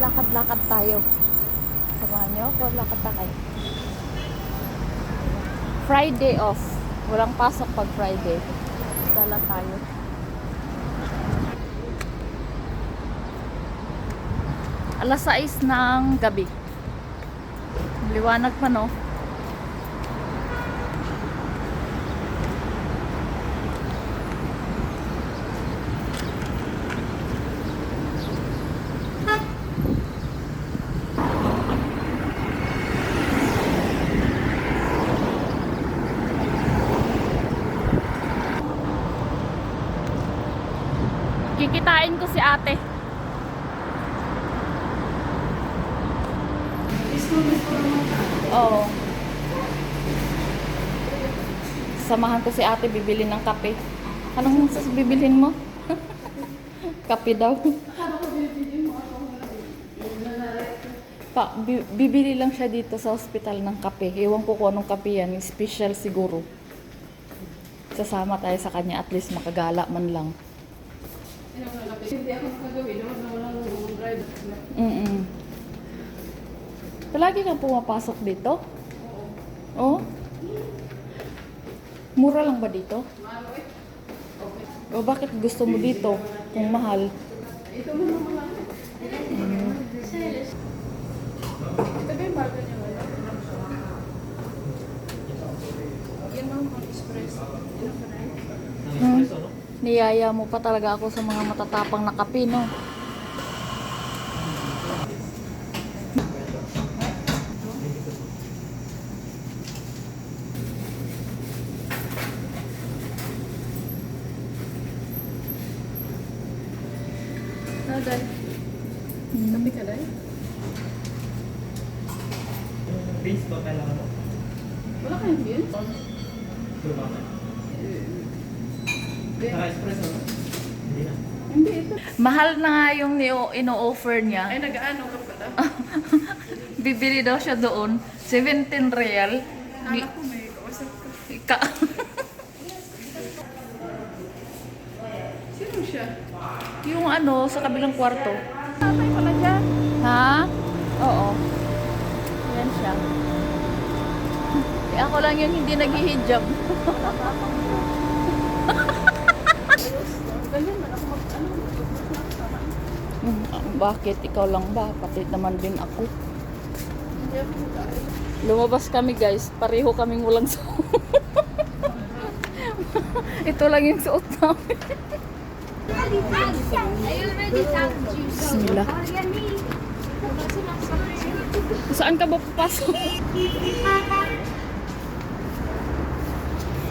Lakad-lakad tayo. Samahan niyo ako, lakad na kayo. Friday off. Walang pasok pag Friday. Dala tayo. Alas 6 ng gabi. Liwanag pa no? Kikitain ko si ate. Oo. Samahan ko si ate bibili ng kape. Anong bibilhin mo? kape daw. Pa, bi- bibili lang siya dito sa hospital ng kape. Ewan ko kung anong kape yan. Special siguro. Sasama tayo sa kanya at least makagala man lang. Hindi ako nakagawin, no? na walang driver. Mm Palagi kang pumapasok dito? Oo. Mura lang ba dito? O bakit gusto mo dito kung mahal? Ito mo naman lang. Ito ba yung burger niya? wala? Yan lang ang espresso. Yan ang panay. Hmm. Niyaya mo pa talaga ako sa mga matatapang na kape, no? Naday. Hmm. Kape ka day? Beans ba kailangan mo? Wala kayong beans? Lumama. Hindi. Naka-espresso no? Hindi na. Hindi ito. Mahal na nga yung ino-offer niya. Ay, nag-ano ka pala? Bibili daw siya doon. 17 real. Kala ko may kausap ka. Ka Sino siya? yung ano, sa kabilang kwarto. Tatay pala dyan. Ha? Oo. Yan siya. Eh, ako lang yung hindi nag-hijab. bakit? Ikaw lang ba? Pati naman din ako. Lumabas kami guys. Pareho kaming walang suot. Ito lang yung suot namin. Bismillah. Saan ka ba papasok?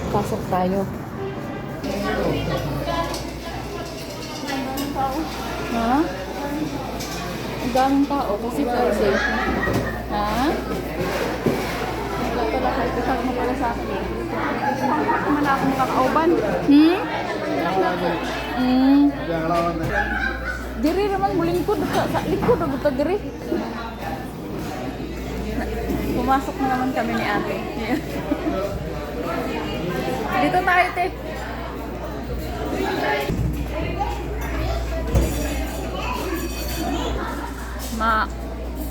Pasok tayo. Ha? Ang daming tao kasi Friday. Ha? Wala pala kahit kasama mo pala sa akin. Man akong kakauban. Hmm? Hmm. Diri naman mo lingkod sa, sa lingkod ang ta diri. Pumasok na naman kami ni ate. Dito tayo, te. あ。